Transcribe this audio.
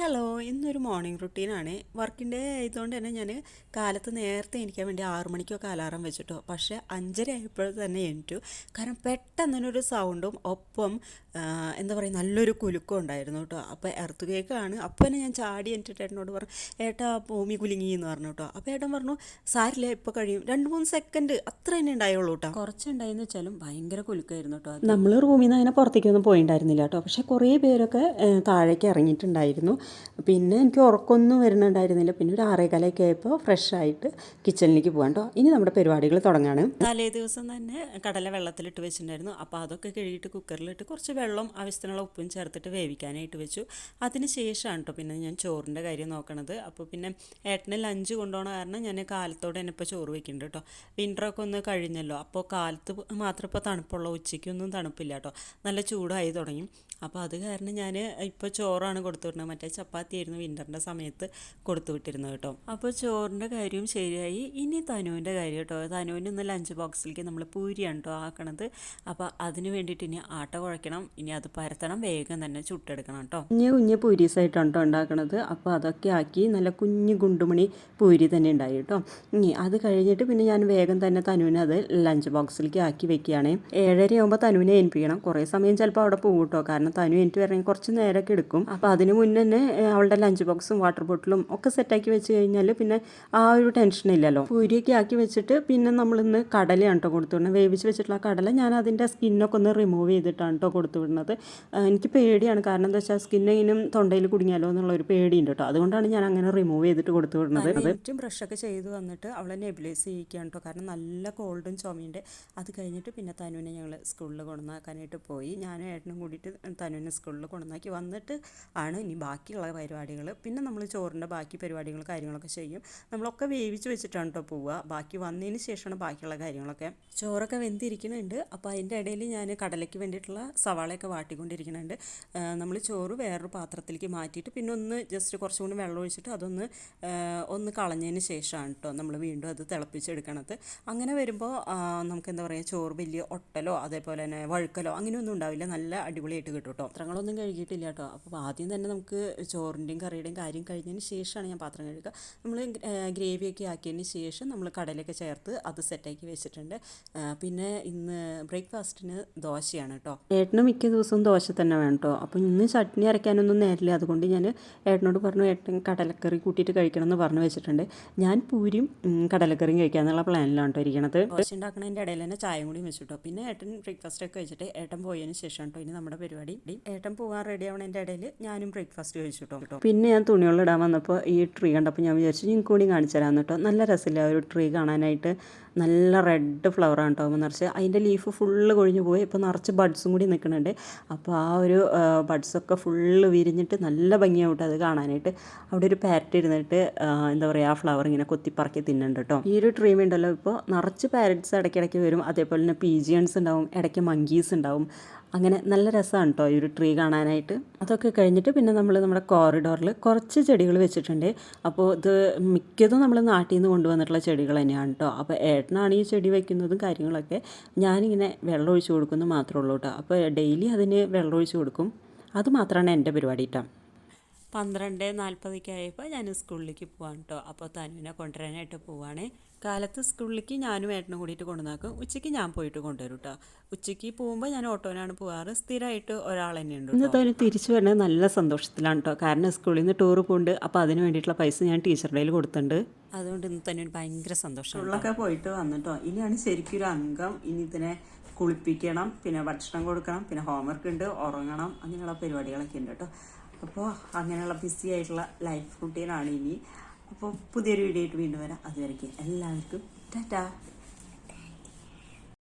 Hello ഇന്നൊരു morning റുട്ടീനാണ് വർക്കിന്റെ ആയതുകൊണ്ട് തന്നെ ഞാൻ കാലത്ത് നേരത്തെ എനിക്കാൻ വേണ്ടി ആറു മണിക്കൊക്കെ അലാറം വെച്ചിട്ടോ. പക്ഷേ അഞ്ചര ആയപ്പോൾ തന്നെ എണീറ്റു. കാരണം പെട്ടെന്നൊരു തന്നെ ഒരു സൗണ്ടും ഒപ്പം എന്താ പറയുക നല്ലൊരു കുലുക്കം ഉണ്ടായിരുന്നു കേട്ടോ. അപ്പോൾ എർത്ത് കേക്കാണ് അപ്പോൾ തന്നെ ഞാൻ ചാടി എന്നിട്ട് ഏട്ടനോട് പറഞ്ഞു ഏട്ടാ ഭൂമി കുലുങ്ങി എന്ന് പറഞ്ഞു കേട്ടോ. അപ്പോൾ ഏട്ടൻ പറഞ്ഞു സാരില്ല ഇപ്പോൾ കഴിയും. രണ്ട് മൂന്ന് സെക്കൻഡ് അത്ര തന്നെ ഉണ്ടായുള്ളൂ കേട്ടോ. കുറച്ചുണ്ടായെന്ന് വെച്ചാലും ഭയങ്കര കുലുക്കായിരുന്നു കേട്ടോ. നമ്മൾ റൂമിൽ നിന്ന് അങ്ങനെ പുറത്തേക്കൊന്നും പോയിണ്ടായിരുന്നില്ല കേട്ടോ. പക്ഷേ കുറേ പേരൊക്കെ താഴേക്ക് ഇറങ്ങിയിട്ടുണ്ടായിരുന്നു. പിന്നെ എനിക്ക് ഉറക്കമൊന്നും വരുന്നുണ്ടായിരുന്നില്ല. പിന്നെ ഒരു ആറേകാലൊക്കെ ആയപ്പോൾ ഫ്രഷ് ആയിട്ട് കിച്ചണിലേക്ക് പോകാം കേട്ടോ ഇനി നമ്മുടെ പരിപാടികൾ തുടങ്ങാണ്. തലേ ദിവസം തന്നെ കടല വെള്ളത്തിലിട്ട് വെച്ചിട്ടുണ്ടായിരുന്നു. അപ്പോൾ അതൊക്കെ കഴുകിയിട്ട് കുക്കറിലിട്ട് കുറച്ച് വെള്ളം ആവശ്യത്തിനുള്ള ഉപ്പും ചേർത്തിട്ട് വേവിക്കാനായിട്ട് വെച്ചു. അതിന് ശേഷമാണ് കേട്ടോ പിന്നെ ഞാൻ ചോറിന്റെ കാര്യം നോക്കണത്. അപ്പോൾ പിന്നെ ഏട്ടന് ലഞ്ച് കൊണ്ടുപോകണ കാരണം ഞാൻ കാലത്തോടെ തന്നെ ഇപ്പോൾ ചോറ് വെക്കുന്നുണ്ട് കേട്ടോ വിന്ററൊക്കെ ഒന്ന് കഴിഞ്ഞല്ലോ. അപ്പോൾ കാലത്ത് മാത്രം ഇപ്പോൾ തണുപ്പുള്ള ഉച്ചയ്ക്കൊന്നും തണുപ്പില്ല കേട്ടോ നല്ല ചൂടായി തുടങ്ങി. അപ്പോൾ അത് കാരണം ഞാൻ ഇപ്പോൾ ചോറാണ് കൊടുത്തു മറ്റേ ചപ്പാത്തി ആയിരുന്നു വിന്ററിന്റെ സമയത്ത് കൊടുത്തു വിട്ടിരുന്നത് കേട്ടോ. അപ്പോൾ ചോറിന്റെ കാര്യവും ശരിയായി. ഇനി തനുവിന്റെ കാര്യം കേട്ടോ. തനുവിന് ഇന്ന് ലഞ്ച് ബോക്സിലേക്ക് നമ്മൾ പൂരിയാണ് കേട്ടോ ആക്കണത്. അപ്പോൾ അതിന് വേണ്ടിയിട്ട് ഇനി ആട്ട കുഴക്കണം. ഇനി അത് പരത്തണം. വേഗം തന്നെ ചുട്ടെടുക്കണം കേട്ടോ. കുഞ്ഞ് കുഞ്ഞ് പൂരീസായിട്ടാണ് കേട്ടോ ഉണ്ടാക്കണത്. അപ്പോൾ അതൊക്കെ ആക്കി നല്ല കുഞ്ഞ് ഗുണ്ടുമണി പൂരി തന്നെ ഉണ്ടായി കേട്ടോ. ഇനി അത് കഴിഞ്ഞിട്ട് പിന്നെ ഞാൻ വേഗം തന്നെ തനുവിനെ അത് ലഞ്ച് ബോക്സിലേക്ക് ആക്കി വെക്കുകയാണ്. ഏഴര ആകുമ്പോൾ തനുവിനെ ഏൽപ്പിക്കണം. കുറേ സമയം ചിലപ്പോൾ അവിടെ പോകും കേട്ടോ. കാരണം തനു എനിക്ക് വരണമെങ്കിൽ കുറച്ച് നേരമൊക്കെ എടുക്കും. അപ്പോൾ അതിന് മുന്നേ തന്നെ അവളുടെ ലഞ്ച് ബോക്സും വാട്ടർ ബോട്ടിലും ഒക്കെ സെറ്റാക്കി വെച്ച് കഴിഞ്ഞാൽ പിന്നെ ആ ഒരു ടെൻഷൻ ഇല്ലല്ലോ. പൂരിയൊക്കെ ആക്കി വെച്ചിട്ട് പിന്നെ നമ്മളിന്ന് കടലയാണ് കേട്ടോ കൊടുത്തു വിടുന്നത് വേവിച്ച് വെച്ചിട്ടുള്ള കടല ഞാൻ അതിന്റെ സ്കിന്നൊക്കെ ഒന്ന് റിമൂവ് ചെയ്തിട്ടാണ് കേട്ടോ കൊടുത്തു വിടുന്നത് എനിക്ക് പേടിയാണ്. കാരണം എന്താ വെച്ചാൽ സ്കിന്നിനും തൊണ്ടയിൽ കുടുങ്ങിയാലോ എന്നുള്ള ഒരു പേടിയുണ്ട് കേട്ടോ അതുകൊണ്ടാണ് ഞാൻ അങ്ങനെ റിമൂവ് ചെയ്തിട്ട് കൊടുത്തു വിടുന്നത് ഏറ്റവും ബ്രഷൊക്കെ ചെയ്ത് വന്നിട്ട് അവളെ നെബിലൈസ് ചെയ്യിക്കുകയാണ് കേട്ടോ കാരണം നല്ല കോൾഡും ചുമയുണ്ട് അത് കഴിഞ്ഞിട്ട് പിന്നെ തനുവിനെ ഞങ്ങൾ സ്കൂളിൽ കൊണ്ടുവന്നാക്കാനായിട്ട് പോയി. ഞാനും ഏട്ടനും കൂടിയിട്ട് തനുവിനെ സ്കൂളിൽ കൊണ്ടുവന്നാക്കി. വന്നിട്ട് ആണ് ഇനി ബാക്കിയുള്ള പരിപാടികൾ. പിന്നെ നമ്മൾ ചോറിന്റെ ബാക്കി പരിപാടികൾ കാര്യങ്ങളൊക്കെ ചെയ്യും. നമ്മളൊക്കെ വേവിച്ച് വെച്ചിട്ടാണ് കേട്ടോ പോവുക. ബാക്കി വന്നതിന് ശേഷമാണ് ബാക്കിയുള്ള കാര്യങ്ങളൊക്കെ. ചോറൊക്കെ വെന്തിരിക്കുന്നുണ്ട്. അപ്പോൾ അതിന്റെ ഇടയിൽ ഞാൻ കടലയ്ക്ക് വേണ്ടിയിട്ടുള്ള സവാളയൊക്കെ വാട്ടിക്കൊണ്ടിരിക്കുന്നുണ്ട്. നമ്മൾ ചോറ് വേറൊരു പാത്രത്തിലേക്ക് മാറ്റിയിട്ട് പിന്നെ ഒന്ന് ജസ്റ്റ് കുറച്ചും കൂടി വെള്ളം ഒഴിച്ചിട്ട് അതൊന്ന് ഒന്ന് കളഞ്ഞതിന് ശേഷമാണ് കേട്ടോ നമ്മൾ വീണ്ടും അത് തിളപ്പിച്ചെടുക്കണത്. അങ്ങനെ വരുമ്പോൾ നമുക്ക് എന്താ പറയുക ചോറ് വലിയ ഒട്ടലോ അതേപോലെ തന്നെ വഴുക്കലോ അങ്ങനെയൊന്നും ഉണ്ടാവില്ല. നല്ല അടിപൊളിയായിട്ട് കിട്ടും. കേട്ടോ. പാത്രങ്ങളൊന്നും കഴുകിയിട്ടില്ല കേട്ടോ. അപ്പോൾ ആദ്യം തന്നെ നമുക്ക് ചോറിന്റെയും കറിയുടെയും കാര്യം കഴിഞ്ഞതിന് ശേഷമാണ് ഞാൻ പാത്രം കഴുകുക. നമ്മൾ ഗ്രേവിയൊക്കെ ആക്കിയതിന് ശേഷം നമ്മൾ കടലൊക്കെ ചേർത്ത് അത് സെറ്റാക്കി വെച്ചിട്ടുണ്ട്. പിന്നെ ഇന്ന് ബ്രേക്ക്ഫാസ്റ്റിന് ദോശയാണ് കേട്ടോ. ഏട്ടന് മിക്ക ദിവസവും ദോശ തന്നെ വേണം കേട്ടോ. അപ്പോൾ ഇന്ന് ചട്നി അരയ്ക്കാനൊന്നും നേരില്ല അതുകൊണ്ട് ഞാൻ ഏട്ടനോട് പറഞ്ഞു ഏട്ടൻ കടലക്കറി കൂട്ടിയിട്ട് കഴിക്കണം എന്ന് പറഞ്ഞു വെച്ചിട്ടുണ്ട്. ഞാൻ പൂരിയും കടലക്കറിയും കഴിക്കാന്നുള്ള പ്ലാനിലാണ് കേട്ടോ ഇരിക്കണത്. ദോശ ഉണ്ടാക്കണതിന്റെ ഇടയിൽ തന്നെ ചായയും കൂടി വെച്ചിട്ടോ പിന്നെ ഏട്ടൻ ബ്രേക്ക്ഫാസ്റ്റ് ഒക്കെ കഴിച്ചിട്ട് ഏട്ടൻ പോയതിന് ശേഷം കേട്ടോ ഇനി നമ്മുടെ പരിപാടി. ഏട്ടൻ പോകാൻ റെഡി ആവണതിന്റെ ഇടയിൽ ഞാനും ബ്രേക്ക്ഫാസ്റ്റ് കഴിച്ചു കേട്ടോ പിന്നെ ഞാൻ തുണികളിടാൻ വന്നപ്പോൾ ഈ ട്രീ കണ്ടപ്പോൾ ഞാൻ വിചാരിച്ചു നിങ്ങൾക്ക് കൂടി കാണിച്ചു തരാമെന്ന് കേട്ടോ നല്ല രസമില്ല ഒരു ട്രീ കാണാനായിട്ട്? നല്ല റെഡ് ഫ്ലവറാണ് കേട്ടോ നിറച്ച്. അതിന്റെ ലീഫ് ഫുള്ള് കൊഴിഞ്ഞു പോയി. ഇപ്പോൾ നിറച്ച് ബഡ്സും കൂടി നിൽക്കുന്നുണ്ട്. അപ്പോൾ ആ ഒരു ബഡ്സൊക്കെ ഫുള്ള് വിരിഞ്ഞിട്ട് നല്ല ഭംഗിയാവും അത് കാണാനായിട്ട്. അവിടെ ഒരു പാരറ്റ് ഇരുന്നിട്ട് എന്താ പറയുക ആ ഫ്ലവർ ഇങ്ങനെ കൊത്തിപ്പറക്കി തിന്നുന്നുണ്ട് കേട്ടോ ഈ ഒരു ട്രീം ഉണ്ടല്ലോ ഇപ്പോൾ നിറച്ച് പാരറ്റ്സ് ഇടയ്ക്കിടയ്ക്ക് വരും. അതേപോലെ തന്നെ പീജിയൻസ് ഉണ്ടാവും. ഇടയ്ക്ക് മങ്കീസ് ഉണ്ടാവും. അങ്ങനെ നല്ല രസമാണ് കേട്ടോ ഈ ഒരു ട്രീ കാണാനായിട്ട്. അതൊക്കെ കഴിഞ്ഞിട്ട് പിന്നെ നമ്മൾ നമ്മുടെ കോറിഡോറിൽ കുറച്ച് ചെടികൾ വെച്ചിട്ടുണ്ട്. അപ്പോൾ ഇത് മിക്കതും നമ്മൾ നാട്ടിൽ നിന്ന് കൊണ്ടുവന്നിട്ടുള്ള ചെടികൾ തന്നെയാണ് കേട്ടോ അപ്പോൾ ഏട്ടനാണ് ഈ ചെടി വയ്ക്കുന്നതും കാര്യങ്ങളൊക്കെ ഞാനിങ്ങനെ വെള്ളം ഒഴിച്ച് കൊടുക്കുന്നത് മാത്രമേ ഉള്ളൂ കേട്ടോ. അപ്പോൾ ഡെയിലി അതിന് വെള്ളം ഒഴിച്ച് കൊടുക്കും. അത് മാത്രമാണ് എന്റെ പരിപാടി കേട്ടോ. പന്ത്രണ്ട് നാൽപ്പതൊക്കെ ആയപ്പോൾ ഞാൻ സ്കൂളിലേക്ക് പോവാണ് കേട്ടോ അപ്പോൾ തനുവിനെ കൊണ്ടുവരാനായിട്ട് പോവാണ്. കാലത്ത് സ്കൂളിലേക്ക് ഞാനും ഏട്ടനും കൂടിയിട്ട് കൊണ്ടുവന്നാക്കും. ഉച്ചയ്ക്ക് ഞാൻ പോയിട്ട് കൊണ്ടുവരും കേട്ടോ ഉച്ചയ്ക്ക് പോകുമ്പോൾ ഞാൻ ഓട്ടോനാണ് പോകാറ് സ്ഥിരമായിട്ട് ഒരാൾ തന്നെയുണ്ട് ഇന്ന് തനു തിരിച്ചു വരുന്നത് നല്ല സന്തോഷത്തിലാണ് കേട്ടോ കാരണം സ്കൂളിൽ നിന്ന് ടൂർ പോകുന്നുണ്ട് അപ്പോൾ അതിന് വേണ്ടിയിട്ടുള്ള പൈസ ഞാൻ ടീച്ചറുടെ കയ്യിൽ കൊടുത്തിട്ടുണ്ട്. അതുകൊണ്ട് ഇന്ന് തന്നെ ഒരു ഭയങ്കര സന്തോഷം സ്കൂളിലൊക്കെ പോയിട്ട് വന്നിട്ടോ ഇനിയാണ് ശരിക്കും ഒരു അംഗം. ഇനി ഇതിനെ കുളിപ്പിക്കണം പിന്നെ ഭക്ഷണം കൊടുക്കണം പിന്നെ ഹോംവർക്ക് ഉണ്ട് ഉറങ്ങണം അങ്ങനെയുള്ള പരിപാടികളൊക്കെ ഉണ്ട് കേട്ടോ അപ്പോൾ അങ്ങനെയുള്ള ബിസി ആയിട്ടുള്ള ലൈഫ് റുട്ടീനാണ് ഇനി. അപ്പോൾ പുതിയൊരു വീഡിയോ ആയിട്ട് വീണ്ടും വരാം. അതുവരയ്ക്ക് എല്ലാവർക്കും ടാറ്റാ.